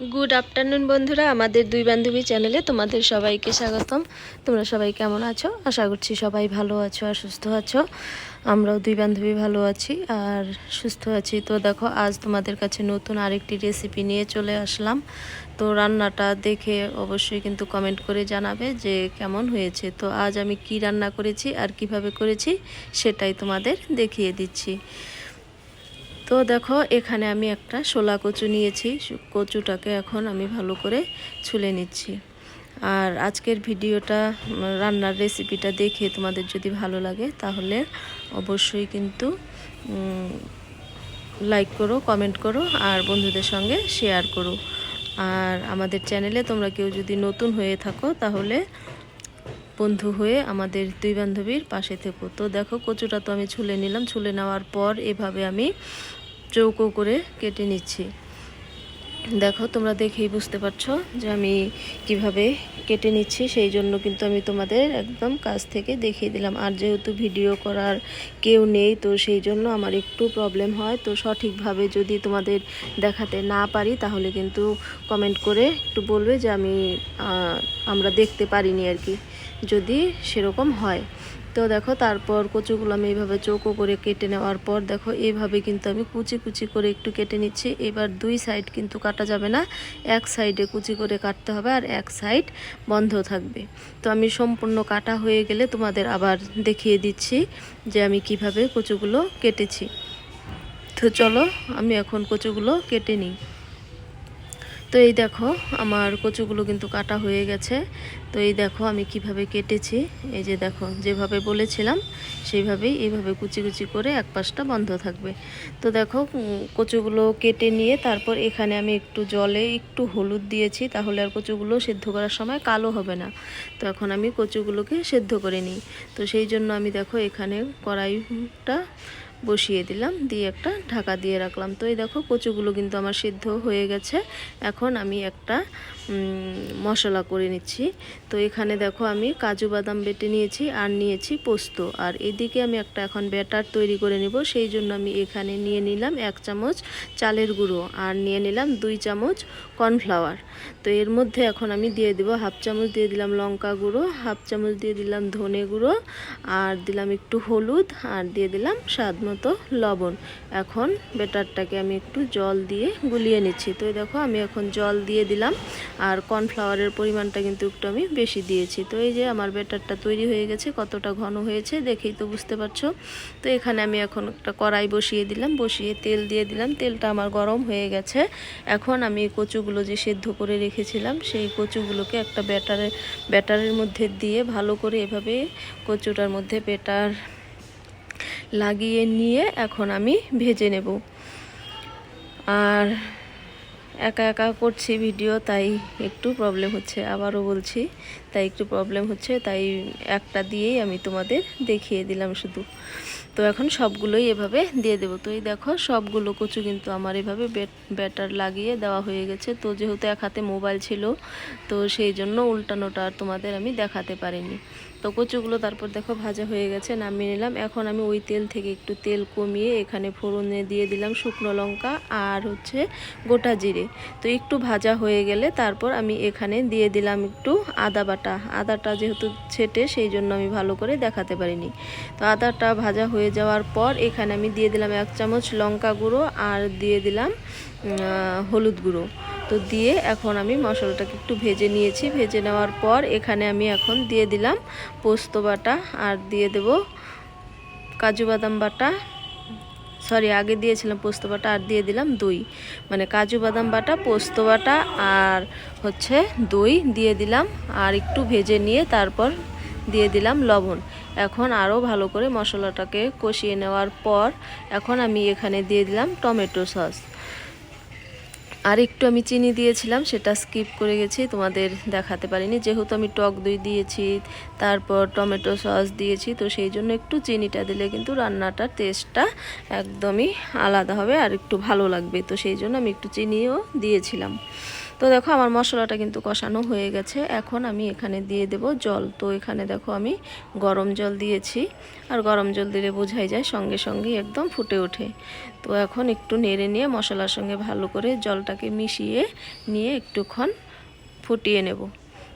Good afternoon বন্ধুরা। আমাদের দুই বান্ধবী চ্যানেলে তোমাদের সবাইকে স্বাগতম। তোমরা সবাই কেমন আছো? আশা করছি সবাই ভালো আছো আর সুস্থ আছো। আমরাও দুই বান্ধবী ভালো আছি আর সুস্থ আছি। তো দেখো, আজ তোমাদের কাছে নতুন আরেকটি রেসিপি নিয়ে চলে আসলাম। তো রান্নাটা দেখে অবশ্যই কিন্তু কমেন্ট করে জানাবে যে কেমন হয়েছে। তো আজ আমি কি রান্না করেছি আর কীভাবে করেছি সেটাই তোমাদের দেখিয়ে দিচ্ছি। তো দেখো, এখানে আমি একটা শোলা কচু নিয়েছি। কচুটাকে এখন আমি ভালো করে ছুলে নিচ্ছি। আর আজকের ভিডিওটা রান্নার রেসিপিটা দেখে তোমাদের যদি ভালো লাগে, তাহলে অবশ্যই কিন্তু লাইক করো, কমেন্ট করো, আর বন্ধুদের সঙ্গে শেয়ার করো। আর আমাদের চ্যানেলে তোমরা কেউ যদি নতুন হয়ে থাকো, তাহলে বন্ধু হয়ে আমাদের দুই বান্ধবীর পাশে থেকো। তো দেখো, কচুটা তো আমি ছুলে নিলাম। ছুলে নেওয়ার পর এভাবে আমি চৌকো করে কেটে নিচ্ছি। দেখো, তোমরা দেখেই বুঝতে পারছ যে আমি কীভাবে কেটে নিচ্ছি। সেই জন্য কিন্তু আমি তোমাদের একদম কাছ থেকে দেখিয়ে দিলাম। আর যেহেতু ভিডিও করার কেউ নেই, তো সেই জন্য আমার একটু প্রবলেম হয়। তো সঠিকভাবে যদি তোমাদের দেখাতে না পারি, তাহলে কিন্তু কমেন্ট করে একটু বলবে যে আমি আমরা দেখতে পারিনি আর কি। যদি সেরকম হয়। তো দেখো, তারপর কচুগুলো আমি এইভাবে চৌকো করে কেটে নেওয়ার পর দেখো, এইভাবে কিন্তু আমি কুচি কুচি করে একটু কেটে নিচ্ছি। এবার দুই সাইড কিন্তু কাটা যাবে না, এক সাইডে কুচি করে কাটতে হবে আর এক সাইড বন্ধ থাকবে। তো আমি সম্পূর্ণ কাটা হয়ে গেলে তোমাদের আবার দেখিয়ে দিচ্ছি যে আমি কীভাবে কচুগুলো কেটেছি। তো চলো, আমি এখন কচুগুলো কেটে নিই। তো এই দেখো, আমার কচুগুলো কিন্তু কাটা হয়ে গেছে। তো এই দেখো, আমি কীভাবে কেটেছি। এই যে দেখো, যেভাবে বলেছিলাম, সেইভাবেই এইভাবে কুচি কুচি করে এক পাশটা বন্ধ থাকবে। তো দেখো কচুগুলো কেটে নিয়ে তারপর এখানে আমি একটু জলে একটু হলুদ দিয়েছি, তাহলে আর কচুগুলো সেদ্ধ করার সময় কালো হবে না। তো এখন আমি কচুগুলোকে সেদ্ধ করে নিই। তো সেই জন্য আমি দেখো, এখানে কড়াইটা বসিয়ে দিলাম, দিয়ে একটা ঢাকা দিয়ে রাখলাম। তো এই দেখো, কচুগুলো কিন্তু আমার সিদ্ধ হয়ে গেছে। এখন আমি একটা মশলা করে নিচ্ছি। তো এখানে দেখো, আমি কাজু বাদাম বেটে নিয়েছি আর নিয়েছি পোস্ত। আর এদিকে আমি একটা এখন ব্যাটার তৈরি করে নিব। সেই জন্য আমি এখানে নিয়ে নিলাম এক চামচ চালের গুঁড়ো আর নিয়ে নিলাম দুই চামচ কর্নফ্লাওয়ার। তো এর মধ্যে এখন আমি দিয়ে দেবো হাফ চামচ দিয়ে দিলাম লঙ্কা গুঁড়ো, হাফ চামচ দিয়ে দিলাম ধনে গুঁড়ো, আর দিলাম একটু হলুদ, আর দিয়ে দিলাম স্বাদ মতো লবণ। এখন ব্যাটারটাকে আমি একটু জল দিয়ে গুলিয়ে নিচ্ছি। তো দেখো, আমি এখন জল দিয়ে দিলাম আর কর্নফ্লাওয়ারের পরিমাণটা কিন্তু একটু আমি বেশি দিয়েছি। তো এই যে আমার ব্যাটারটা তৈরি হয়ে গেছে, কতটা ঘন হয়েছে দেখেই তো বুঝতে পারছ। তো এখানে আমি এখন একটা কড়াই বসিয়ে দিলাম, বসিয়ে তেল দিয়ে দিলাম। তেলটা আমার গরম হয়ে গেছে। এখন আমি কচুগুলো যে সেদ্ধ করে রেখেছিলাম, সেই কচুগুলোকে একটা ব্যাটারের ব্যাটারের মধ্যে দিয়ে ভালো করে এভাবে কচুটার মধ্যে ব্যাটার লাগিয়ে নিয়ে এখন আমি ভেজে নেব। আর একা একা করছি ভিডিও, তাই একটু প্রবলেম হচ্ছে। আবারও বলছি তাই একটু প্রবলেম হচ্ছে, তাই একটা দিয়েই আমি তোমাদের দেখিয়ে দিলাম শুধু। তো এখন সবগুলোই এভাবে দিয়ে দেবো। তো এই দেখো, সবগুলো কচু কিন্তু আমার এভাবে ব্যাটার লাগিয়ে দেওয়া হয়ে গেছে। তো যেহেতু এক হাতে মোবাইল ছিল, তো সেই জন্য উল্টানোটা আর তোমাদের আমি দেখাতে পারিনি। তো কচুগুলো তারপর দেখো ভাজা হয়ে গেছে, নামিয়ে নিলাম। এখন আমি ওই তেল থেকে একটু তেল কমিয়ে এখানে ফোড়নে দিয়ে দিলাম শুকনো লঙ্কা আর হচ্ছে গোটা জিরে। তো একটু ভাজা হয়ে গেলে তারপর আমি এখানে দিয়ে দিলাম একটু আদা বাটা। আদাটা আদাটা যেহেতু ছেটে, সেই জন্য আমি ভালো করে দেখাতে পারিনি। তো আদাটা ভাজা হয়ে যাওয়ার পর এখানে আমি দিয়ে দিলাম এক চামচ লঙ্কা গুঁড়ো আর দিয়ে দিলাম হলুদ গুঁড়ো। তো দিয়ে এখন আমি মশলাটাকে একটু ভেজে নিয়েছি। ভেজে নেওয়ার পর এখানে আমি এখন দিয়ে দিলাম পোস্ত বাটা আর দিয়ে দেব কাজু বাদাম বাটা। সরি, আগে দিয়েছিলাম পোস্ত বাটা, আর দিয়ে দিলাম দই। মানে কাজু বাদাম বাটা, পোস্ত বাটা, আর হচ্ছে দই দিয়ে দিলাম, আর একটু ভেজে নিয়ে তারপর দিয়ে দিলাম লবণ। এখন আরও ভালো করে মশলাটাকে কষিয়ে নেওয়ার পর এখন আমি এখানে দিয়ে দিলাম টমেটো সস। আর একটু আমি চিনি দিয়েছিলাম, সেটা স্কিপ করে গেছি, তোমাদের দেখাতে পারিনি। যেহেতু আমি টক দই দিয়েছি, তারপর টমেটো সস দিয়েছি, তো সেই জন্য একটু চিনিটা দিলে কিন্তু রান্নাটার টেস্টটা একদমই আলাদা হবে আর একটু ভালো লাগবে। তো সেই জন্য আমি একটু চিনিও দিয়েছিলাম। তো দেখো, আমার মশলাটা কিন্তু কষানো হয়ে গেছে। এখন আমি এখানে দিয়ে দেব জল। তো এখানে দেখো, আমি গরম জল দিয়েছি। আর গরম জল দিলে বোঝাই যায় সঙ্গে সঙ্গে একদম ফুটে ওঠে। তো এখন একটু নেড়ে নিয়ে মশলার সঙ্গে ভালো করে জলটাকে মিশিয়ে নিয়ে একটুক্ষণ ফুটিয়ে নেব।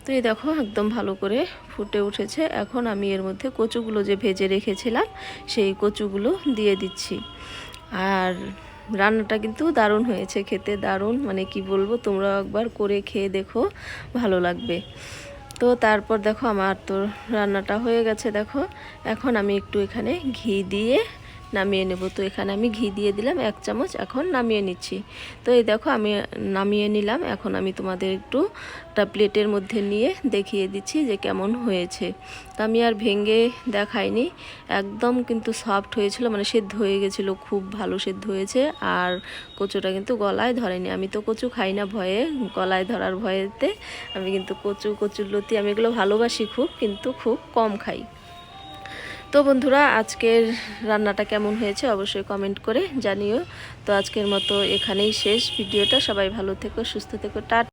তো এই দেখো একদম ভালো করে ফুটে উঠেছে। এখন আমি এর মধ্যে কচুগুলো যে ভেজে রেখেছিলাম, সেই কচুগুলো দিয়ে দিচ্ছি। আর রান্নাটা কিন্তু দারুণ হয়েছে, খেতে দারুণ। মানে কি বলব তোমরা একবার করে খেয়ে দেখো, ভালো লাগবে। তো তারপর দেখো, আমার তো রান্নাটা হয়ে গেছে। দেখো, এখন আমি একটু এখানে ঘি দিয়ে নামিয়ে নেব। তো এখানে আমি ঘি দিয়ে দিলাম, এক চামচ এখন নামিয়ে নিচ্ছি। তো এই দেখো আমি নামিয়ে নিলাম, এখন আমি তোমাদের একটু একটা প্লেটের মধ্যে নিয়ে দেখিয়ে দিচ্ছি যে কেমন হয়েছে। তো আমি আর ভেঙে দেখাইনি, একদম কিন্তু সফট হয়েছিল মানে সেদ্ধ হয়ে গেছিল, খুব ভালো সেদ্ধ হয়েছে, আর কচুটা কিন্তু গলায় ধরেনি। আমি তো কচু খাই না ভয়ে, গলায় ধরার ভয়েতে আমি কিন্তু কচু, কচুর লতি, আমি এগুলো ভালোবাসি খুব, কিন্তু খুব কম খাই। তো বন্ধুরা, আজকের রান্নাটা কেমন হয়েছে অবশ্যই কমেন্ট করে জানিও। তো আজকের মতো এখানেই শেষ। ভিডিওটা সবাই ভালো থেকো, সুস্থ থেকো টাটা